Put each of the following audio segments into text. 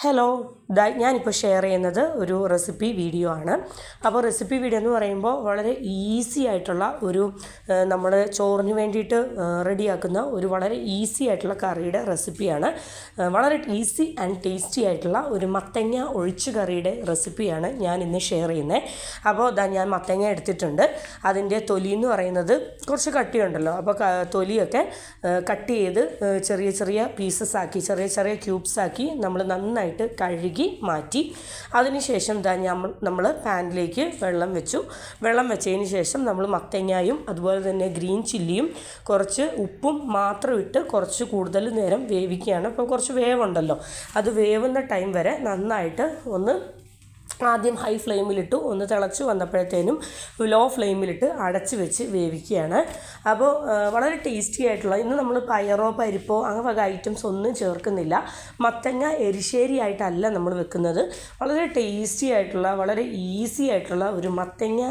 Hello. ഞാനിപ്പോൾ share ചെയ്യുന്നത് ഒരു റെസിപ്പി വീഡിയോ ആണ്. അപ്പോൾ റെസിപ്പി വീഡിയോ എന്ന് പറയുമ്പോൾ വളരെ ഈസി ആയിട്ടുള്ള ഒരു നമ്മൾ ചോറിന് വേണ്ടിയിട്ട് റെഡിയാക്കുന്ന ഒരു വളരെ ഈസി ആയിട്ടുള്ള കറിയുടെ റെസിപ്പിയാണ് വളരെ ഈസി ആൻഡ് ടേസ്റ്റി ആയിട്ടുള്ള ഒരു മത്തങ്ങ ഒഴിച്ച് കറിയുടെ റെസിപ്പിയാണ് ഞാൻ ഇന്ന് ഷെയർ ചെയ്യുന്നത് അപ്പോൾ ദാ ഞാൻ മത്തങ്ങ എടുത്തിട്ടുണ്ട്. അതിന്റെ തൊലി എന്ന് പറയുന്നത് കുറച്ച് കട്ടിയുണ്ടല്ലോ. അപ്പോൾ തൊലിയൊക്കെ കട്ട് ചെയ്ത് ചെറിയ ചെറിയ പീസസ് ആക്കി ചെറിയ ചെറിയ ക്യൂബ്സ് ആക്കി നമ്മൾ നന്നായിട്ട് കഴുകി മാറ്റി. അതിനുശേഷം ഇതാ നമ്മൾ നമ്മൾ പാനിലേക്ക് വെള്ളം വെച്ചു. വെള്ളം വെച്ചതിന് ശേഷം നമ്മൾ മത്തങ്ങായും അതുപോലെ തന്നെ ഗ്രീൻ ചില്ലിയും കുറച്ച് ഉപ്പും മാത്രം ഇട്ട് കുറച്ച് കൂടുതൽ നേരം വേവിക്കുകയാണ്. അപ്പോൾ കുറച്ച് വേവുണ്ടല്ലോ. അത് വേവുന്ന ടൈം വരെ നന്നായിട്ട് ഒന്ന് ആദ്യം ഹൈ ഫ്ലെയിമിലിട്ട് ഒന്ന് തിളച്ച് വന്നപ്പോഴത്തേനും ലോ ഫ്ലെയിമിലിട്ട് അടച്ച് വെച്ച് വേവിക്കുകയാണ്. അപ്പോൾ വളരെ ടേസ്റ്റി ആയിട്ടുള്ള ഇന്ന് നമ്മൾ പയറോ പരിപ്പോ അങ്ങനെ വക ഐറ്റംസ് ഒന്നും ചേർക്കുന്നില്ല. മത്തങ്ങ എരിശ്ശേരി ആയിട്ടല്ല നമ്മൾ വെക്കുന്നത്. വളരെ ടേസ്റ്റി ആയിട്ടുള്ള വളരെ ഈസി ആയിട്ടുള്ള ഒരു മത്തങ്ങ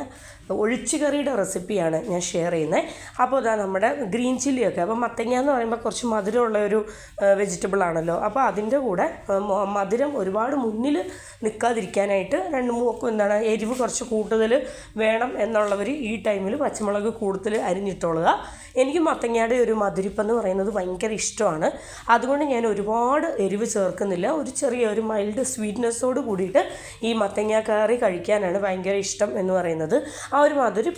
ഒഴിച്ചുകറിയുടെ റെസിപ്പിയാണ് ഞാൻ ഷെയർ ചെയ്യുന്നത്. അപ്പോൾ അതാ നമ്മുടെ ഗ്രീൻ ചില്ലിയൊക്കെ. അപ്പോൾ മത്തങ്ങ എന്ന് പറയുമ്പോൾ കുറച്ച് മധുരമുള്ള ഒരു വെജിറ്റബിൾ ആണല്ലോ. അപ്പോൾ അതിന്റെ കൂടെ മധുരം ഒരുപാട് മുന്നിൽ നിൽക്കാതിരിക്കാനായിട്ട് രണ്ട് മൂക്ക് എന്താണ് എരിവ് കുറച്ച് കൂടുതൽ വേണം എന്നുള്ളവർ ഈ ടൈമിൽ പച്ചമുളക് കൂടുതൽ അരിഞ്ഞിട്ടോളുക എനിക്ക് മത്തങ്ങയുടെ ഒരു മധുരിപ്പെന്ന് പറയുന്നത് ഭയങ്കര ഇഷ്ടമാണ്. അതുകൊണ്ട് ഞാൻ ഒരുപാട് എരിവ് ചേർക്കുന്നില്ല. ഒരു ചെറിയ ഒരു മൈൽഡ് സ്വീറ്റ്നെസ്സോട് കൂടിയിട്ട് ഈ മത്തങ്ങ കറി കഴിക്കാനാണ് ഭയങ്കര ഇഷ്ടം എന്ന് പറയുന്നത്. ആ ഒരു മധുരം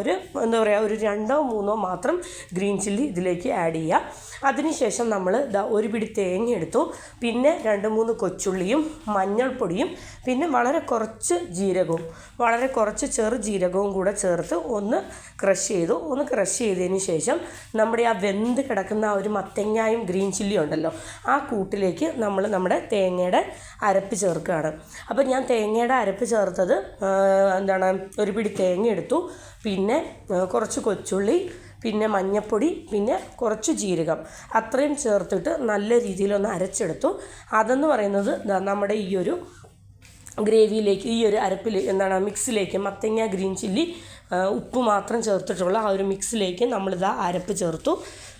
ഒരു എന്താ പറയുക ഒരു രണ്ടോ മൂന്നോ മാത്രം ഗ്രീൻ ചില്ലി ഇതിലേക്ക് ആഡ് ചെയ്യുക അതിനുശേഷം നമ്മൾ ഒരു പിടി തേങ്ങ എടുത്തു. പിന്നെ രണ്ട് മൂന്ന് കൊച്ചുള്ളിയും മഞ്ഞൾപ്പൊടിയും പിന്നെ വളരെ കുറച്ച് ജീരകവും വളരെ കുറച്ച് ചെറു ജീരകവും കൂടെ ചേർത്ത് ഒന്ന് ക്രഷ് ചെയ്തു. ഒന്ന് ക്രഷ് ചെയ്തതിന് ശേഷം നമ്മുടെ ആ വെന്ത് കിടക്കുന്ന ആ ഒരു മത്തങ്ങായും ഗ്രീൻ ചില്ലിയും ഉണ്ടല്ലോ ആ കൂട്ടിലേക്ക് നമ്മൾ നമ്മുടെ തേങ്ങയുടെ അരപ്പ് ചേർക്കുകയാണ്. അപ്പോൾ ഞാൻ തേങ്ങയുടെ അരപ്പ് ചേർത്തത് എന്താണ് ഒരു പിടി തേങ്ങ എടുത്തു പിന്നെ കുറച്ച് കൊച്ചുള്ളി പിന്നെ മഞ്ഞപ്പൊടി പിന്നെ കുറച്ച് ജീരകം. അത്രയും ചേർത്തിട്ട് നല്ല രീതിയിലൊന്ന് അരച്ചെടുത്തു. അതെന്ന് പറയുന്നത് നമ്മുടെ ഈ ഒരു ഗ്രേവിയിലേക്ക് ഈ ഒരു അരപ്പിൽ എന്താണ് മിക്സിലേക്ക് മത്തങ്ങ ഗ്രീൻ ചില്ലി ഉപ്പ് മാത്രം ചേർത്തിട്ടുള്ള ആ ഒരു മിക്സിലേക്ക് നമ്മളിതാ അരപ്പ് ചേർത്തു.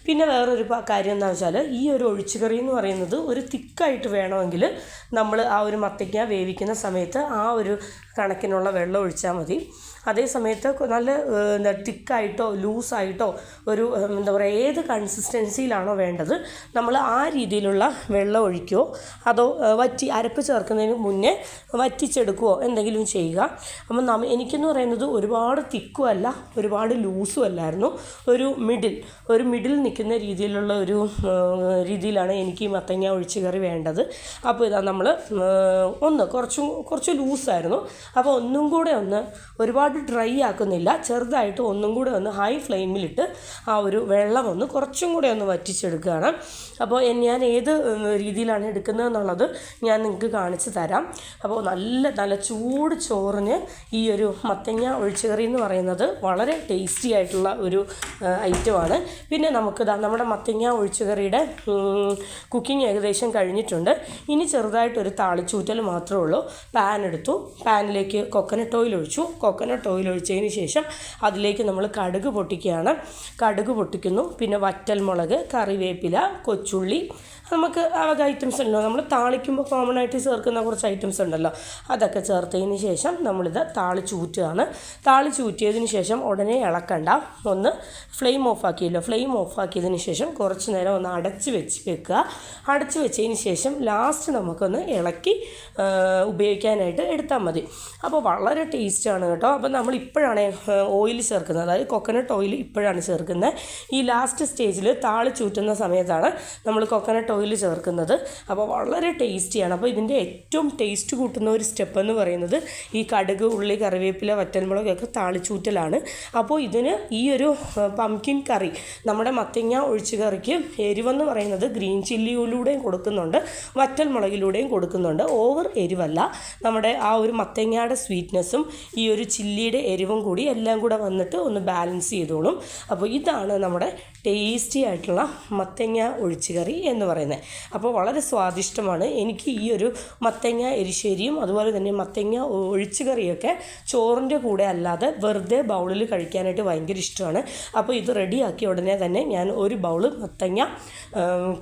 പിന്നെ വേറൊരു കാര്യം എന്താണെന്ന് വെച്ചാൽ ഈ ഒരു ഒഴിച്ചുകറി എന്ന് പറയുന്നത് ഒരു തിക്കായിട്ട് വേണമെങ്കിൽ നമ്മൾ ആ ഒരു മത്തയ്ക്ക വേവിക്കുന്ന സമയത്ത് ആ ഒരു കണക്കിനുള്ള വെള്ളം ഒഴിച്ചാൽ മതി. അതേ സമയത്ത് നല്ല എന്താ തിക്കായിട്ടോ ലൂസായിട്ടോ ഒരു എന്താ പറയുക ഏത് കൺസിസ്റ്റൻസിയിലാണോ വേണ്ടത് നമ്മൾ ആ രീതിയിലുള്ള വെള്ളം ഒഴിക്കുകയോ അതോ വറ്റി അരപ്പ് ചേർക്കുന്നതിന് മുന്നേ വറ്റിച്ചെടുക്കുകയോ എന്തെങ്കിലും ചെയ്യുക. അപ്പം നമ്മ എനിക്കെന്ന് പറയുന്നത് ഒരുപാട് തിക്കും അല്ല ഒരുപാട് ലൂസും അല്ലായിരുന്നു ഒരു മിഡിൽ ഒരു മിഡിൽ നിൽക്കുന്ന രീതിയിലുള്ള ഒരു രീതിയിലാണ് എനിക്ക് ഈ മത്തങ്ങ ഒഴിച്ച് കറി വേണ്ടത്. അപ്പോൾ ഇതാ നമ്മൾ ഒന്ന് കുറച്ചും കുറച്ച് ലൂസായിരുന്നു. അപ്പോൾ ഒന്നും കൂടെ ഒന്ന് ഒരുപാട് ഡ്രൈ ആക്കുന്നില്ല. ചെറുതായിട്ട് ഒന്നും കൂടെ ഒന്ന് ഹൈ ഫ്ലെയിമിലിട്ട് ആ ഒരു വെള്ളം ഒന്ന് കുറച്ചും കൂടെ ഒന്ന് വറ്റിച്ചെടുക്കുകയാണ്. അപ്പോൾ ഞാൻ ഏത് രീതിയിലാണ് എടുക്കുന്നത് എന്നുള്ളത് ഞാൻ നിങ്ങൾക്ക് കാണിച്ചു തരാം. അപ്പോൾ നല്ല നല്ല ചൂട് ചോറിന് ഈ ഒരു മത്തങ്ങ ഒഴിച്ചുകറി എന്ന് പറയുന്നത് വളരെ ടേസ്റ്റി ആയിട്ടുള്ള ഒരു ഐറ്റമാണ് പിന്നെ നമുക്ക് നമ്മുടെ മത്തങ്ങ ഒഴിച്ചുകറിയുടെ കുക്കിംഗ് ഏകദേശം കഴിഞ്ഞിട്ടുണ്ട്. ഇനി ചെറുതായിട്ടൊരു താളിച്ചൂറ്റൽ മാത്രമേ ഉള്ളൂ. പാൻ എടുത്തു. പാനിലേക്ക് കൊക്കനട്ട് ഓയിൽ ഒഴിച്ചു. കൊക്കനട്ട് ഓയിൽ ഒഴിച്ചതിന് ശേഷം അതിലേക്ക് നമ്മൾ കടുക് പൊട്ടിക്കുകയാണ്. കടുക് പൊട്ടിക്കുന്നു. പിന്നെ വറ്റൽ മുളക് കറിവേപ്പില കൊച്ചുള്ളി. നമുക്ക് ആ വക ഐറ്റംസ് ഉണ്ടല്ലോ. നമ്മൾ താളിക്കുമ്പോൾ കോമൺ ആയിട്ട് ചേർക്കുന്ന കുറച്ച് ഐറ്റംസ് ഉണ്ടല്ലോ. അതൊക്കെ ചേർത്തതിന് ശേഷം നമ്മളിത് താളിച്ചൂറ്റുകയാണ്. താളിച്ചൂറ്റിയതിന് ശേഷം ഉടനെ ഇളക്കണ്ട. ഒന്ന് ഫ്ലെയിം ഓഫ് ആക്കിയല്ലോ. ഫ്ലെയിം ഓഫ് ആക്കിയതിന് ശേഷം കുറച്ച് നേരം ഒന്ന് അടച്ച് വെച്ച് വെക്കുക. അടച്ച് വെച്ചതിന് ശേഷം ലാസ്റ്റ് നമുക്കൊന്ന് ഇളക്കി ഉപയോഗിക്കാനായിട്ട് എടുത്താൽ മതി. അപ്പോൾ വളരെ ടേസ്റ്റാണ് കേട്ടോ. അപ്പോൾ നമ്മൾ ഇപ്പോഴാണ് ഓയിൽ ചേർക്കുന്നത്. അതായത് കൊക്കനട്ട് ഓയിൽ ഇപ്പോഴാണ് ചേർക്കുന്നത്. ഈ ലാസ്റ്റ് സ്റ്റേജിൽ താളി ചൂറ്റുന്ന സമയത്താണ് നമ്മൾ കൊക്കനട്ട് ഓയിൽ ചേർക്കുന്നത്. അപ്പോൾ വളരെ ടേസ്റ്റിയാണ്. അപ്പോൾ ഇതിന്റെ ഏറ്റവും ടേസ്റ്റ് കൂട്ടുന്ന ഒരു സ്റ്റെപ്പ് എന്ന് പറയുന്നത് ഈ കടുക് ഉള്ളി കറിവേപ്പില വറ്റൽമുളകൊക്കെ താളിച്ചൂറ്റലാണ്. അപ്പോൾ ഇതിന് ഈ ഒരു പംകിൻ കറി നമ്മുടെ മത്തങ്ങ ഒഴിച്ച് കറിക്ക് എരിവെന്ന് പറയുന്നത് ഗ്രീൻ ചില്ലിയിലൂടെയും കൊടുക്കുന്നുണ്ട്. വറ്റൽമുളകിലൂടെയും കൊടുക്കുന്നുണ്ട്. ഓവർ എരിവല്ല. നമ്മുടെ ആ ഒരു മത്തങ്ങയുടെ സ്വീറ്റ്നെസ്സും ഈ ഒരു ചില്ലിയുടെ എരിവും കൂടി എല്ലാം കൂടെ വന്നിട്ട് ഒന്ന് ബാലൻസ് ചെയ്തോളും. അപ്പോൾ ഇതാണ് നമ്മുടെ ടേസ്റ്റി ആയിട്ടുള്ള മത്തങ്ങ ഒഴിച്ചുകറി എന്ന് പറയുന്നത്. അപ്പോൾ വളരെ സ്വാദിഷ്ടമാണ്. എനിക്ക് ഈ ഒരു മത്തങ്ങ എരിശ്ശേരിയും അതുപോലെ തന്നെ മത്തങ്ങ ഒഴിച്ചുകറിയൊക്കെ ചോറിന്റെ കൂടെ അല്ലാതെ വെറുതെ ബൗളിൽ കഴിക്കാനായിട്ട് ഭയങ്കര ഇഷ്ടമാണ്. അപ്പോൾ ഇത് റെഡിയാക്കിയ ഉടനെ തന്നെ ഞാൻ ഒരു ബൗൾ മത്തങ്ങ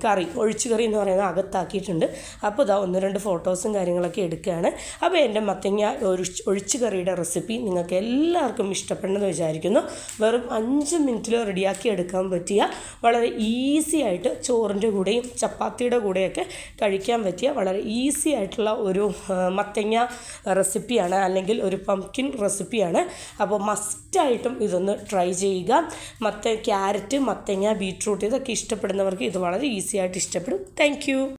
കറി ഒഴിച്ചുകറി എന്ന് പറയുന്നത് അകത്താക്കിയിട്ടുണ്ട്. അപ്പോൾ ഇതാ ഒന്ന് രണ്ട് ഫോട്ടോസും കാര്യങ്ങളൊക്കെ എടുക്കുകയാണ്. അപ്പോൾ എന്റെ മത്തങ്ങ ഒഴിച്ച് ഒഴിച്ചുകറിയുടെ റെസിപ്പി നിങ്ങൾക്ക് എല്ലാവർക്കും ഇഷ്ടപ്പെടണമെന്ന് വിചാരിക്കുന്നു. വെറും അഞ്ച് മിനിറ്റിൽ റെഡിയാക്കി എടുക്കാൻ പറ്റിയ വളരെ ഈസി ആയിട്ട് ചോറിന്റെ കൂടെയും ചപ്പാത്തിയുടെ കൂടെയൊക്കെ കഴിക്കാൻ പറ്റിയ വളരെ ഈസി ആയിട്ടുള്ള ഒരു മത്തങ്ങ റെസിപ്പിയാണ് അല്ലെങ്കിൽ ഒരു പംകിൻ റെസിപ്പിയാണ്. അപ്പോൾ മസ്റ്റായിട്ടും ഇതൊന്ന് ട്രൈ ചെയ്യുക. മത്ത ക്യാരറ്റ് മത്തങ്ങ ബീറ്റ്റൂട്ട് ഇതൊക്കെ ഇഷ്ടപ്പെടുന്നവർക്ക് ഇത് വളരെ ഈസി ആയിട്ട് ഇഷ്ടപ്പെടും. താങ്ക്